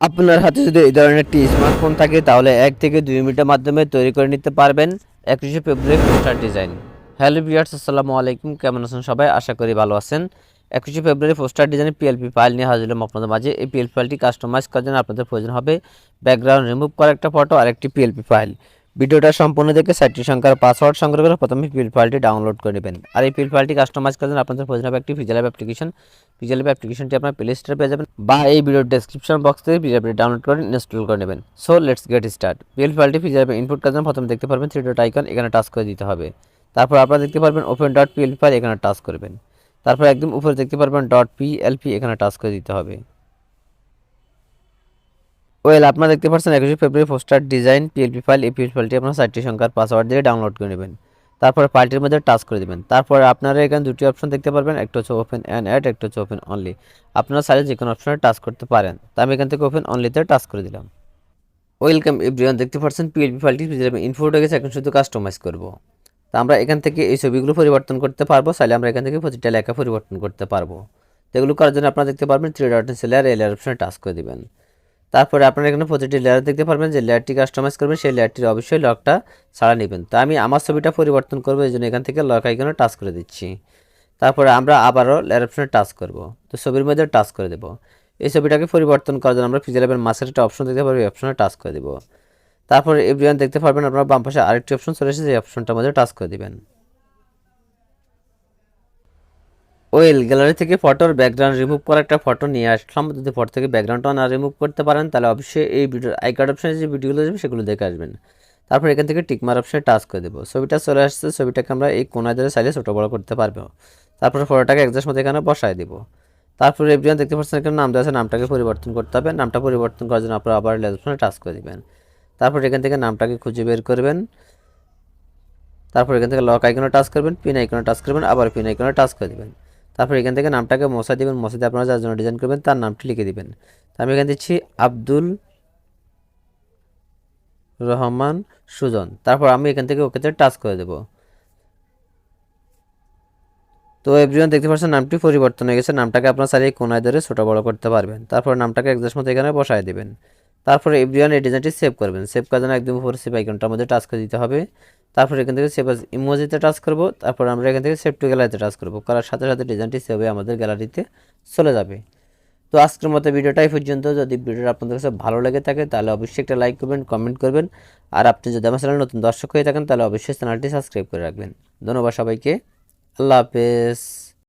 আপনার হাতে যদি এই ধরনের একটি স্মার্টফোন থাকে, তাহলে এক থেকে দুই মিনিটের মাধ্যমে তৈরি করে নিতে পারবেন একুশে ফেব্রুয়ারি পোস্টার ডিজাইন। হ্যালো বিয়ার্স আসসালামু আলাইকুম। কেমন আছেন সবাই? আশা করি ভালো আছেন। একুশে ফেব্রুয়ারি পোস্টার ডিজাইনের পিএলপি ফাইল নিয়ে হাজির হলাম আপনাদের মাঝে। এই পিএলপি ফাইলটি কাস্টমাইজ করার জন্য আপনাদের প্রয়োজন হবে ব্যাকগ্রাউন্ড রিমুভ করা একটা ফটো আর একটি পিএলপি ফাইল ভিডিওটা সম্পূর্ণ দেখে সাইটটি সংখ্যার পাসওয়ার্ড সংগ্রহ করে প্রথমে পিএল ফাইলটি ডাউনলোড করে নেবেন। আর এই পিএল ফাইলটি কাস্টমাইজ করার জন্য আপনাদের প্রয়োজন হবে একটি অ্যাপ অ্যাপ্লিকেশন অ্যাপ অ্যাপ্লিকেশনটি আপনার প্লে স্টোরে পেয়ে যাবেন বা এই ভিডিওর ডেসক্রিপশন বক্স থেকে অ্যাপটি ডাউনলোড করে ইনস্টল করে নেবেন। So let's get start PL ফাইলটি অ্যাপে ইনপুট করার জন্য প্রথমে দেখতে পারবেন থ্রি ডট আইকন এখানে টাচ করে দিতে হবে। তারপর আপনারা দেখতে পারবেন ওপেন ডট পিএল ফাইল এখানে টাচ করবেন। তারপর একদম উপরে দেখতে পারবেন ডট পিএলপি এখানে টাচ করে দিতে হবে। ওয়েল আপনারা দেখতে পাচ্ছেন একুশে ফেব্রুয়ারি poster design PLP file PL ফাইলটি আপনার চারটি সংখ্যার পাসওয়ার্ড দিয়ে ডাউনলোড করে নেবেন। তারপর ফাইলটির মধ্যে টাচ করে দেবেন। তারপর আপনারা এখানে দুটি অপশন দেখতে পারবেন, একটা হচ্ছে ওপেন অ্যান্ড অ্যাড একটা হচ্ছে ওপেন অনলি আপনারা চাইলে যে কোনো অপশনে টাচ করতে পারেন। তা আমি এখান থেকে ওপেন অনলিতে টাচ করে দিলাম। ওয়েলকাম এভরিওয়ান দেখতে পাচ্ছেন পিএলপি ফাইলটি ইনফোর্ট হয়ে গেছে, এখন শুধু কাস্টমাইজ করব। তা আমরা এখান থেকে এই ছবিগুলো পরিবর্তন করতে পারব, চাইলে আমরা এখান থেকে প্রতিটা লেখা পরিবর্তন করতে পারব। তো এগুলো করার জন্য আপনারা দেখতে পারবেন থ্রি ডট এই লেয়ার অপশনে টাচ করে দিবেন। তারপরে আপনারা এখানে প্রতিটি লেয়ার দেখতে পারবেন যে লেয়ারটি কাস্টমাইজ করবেন, সেই লেয়ারটির অবশ্যই লকটা ছাড়া নেবেন। তো আমি আমার ছবিটা পরিবর্তন করব, এই জন্য এখান থেকে লক আইকনে টাচ করে দিচ্ছি। তারপরে আমরা আবারও লেয়ার অপশনে টাচ করব। তো ছবির মধ্যে টাচ করে দেবো। এই ছবিটাকে পরিবর্তন করার জন্য আমরা ফিজিয়ালের মাসের একটা অপশন দেখতে পারব, এই অপশনে টাচ করে দেবো। তারপরে এভরিওয়ান দেখতে পারবেন আপনারা বাম পাশে আরেকটি অপশন চলে এসেছে, এই অপশনটার মধ্যে টাচ করে দিবেন। ওয়েল গ্যালারি থেকে ফটোর ব্যাকগ্রাউন্ড রিমুভ করা একটা ফটো নিয়ে আসলাম। যদি ফটো থেকে ব্যাকগ্রাউন্ডটা না রিমুভ করতে পারেন, তাহলে অবশ্যই এই ভিডিও আই কার্ড অপশনে যে ভিডিওগুলো যাবে সেগুলো দেখে আসবেন। তারপর এখান থেকে টিকমার অপশনে টাচ করে দেবো। ছবিটা চলে আসছে, ছবিটাকে আমরা এই কোনায় ধরে সাইজে ছোটো বড়ো করতে পারব। তারপরে ফটোটাকে একজাস্ট মতো এখানে বসায় দিব। তারপরে এভরিওয়ান দেখতে পাচ্ছেন এখানে নাম দেওয়া আছে, নামটাকে পরিবর্তন করতে হবে। নামটা পরিবর্তন করার জন্য আপনারা আবার লেজ অপশনে টাচ করে দিবেন। তারপর এখান থেকে নামটাকে খুঁজে বের করবেন। তারপর এখান থেকে লক আইকনে টাচ করবেন পিন আইকনে টাচ করবেন, আবার পিন আইকনে টাচ করে দিবেন। তারপর এখান থেকে নামটাকে মশা দিবেন মশা দিয়ে আপনারা যার জন্য ডিজাইন করবেন, তার নামটি লিখে দিবেন। আমি এখানে দিচ্ছি আব্দুল রহমান সুজন। তারপর আমি এখান থেকে ওকেতে টাচ করে দেব। তো এভরিওয়ান দেখতে পাচ্ছেন নামটি পরিবর্তন হয়ে গেছে। নামটাকে আপনার চাইলে কোনায় ধরে ছোটো বড়ো করতে পারবেন। তারপর নামটাকে একজাস্ট মতো এখানে বসায় দিবেন। তারপরে এভরিওয়ান এই ডিজাইনটি সেভ করবেন। সেভ করার জন্য একদম উপরে সেভ আইকনটার মধ্যে টাচ করে দিতে হবে। তারপর এখান থেকে সেভ ইমোজিতে টাচ করব, তারপর আমরা এখান থেকে সেভ টু গ্যালারিতে টাচ করব। করার সাথে সাথে ডিজাইনটি সেভ হয়ে আমাদের গ্যালারিতে চলে যাবে। তো আজকের মতো ভিডিওটাই পর্যন্ত। যদি ভিডিওটা আপনাদের কাছে ভালো লেগে থাকে, তাহলে অবশ্যই একটা লাইক করবেন কমেন্ট করবেন। আর আপনি যদি আমার চ্যানেল নতুন দর্শক হয়ে থাকেন, তাহলে অবশ্যই চ্যানেলটি সাবস্ক্রাইব করে রাখবেন। ধন্যবাদ সবাইকে। আল্লাহ হাফেজ।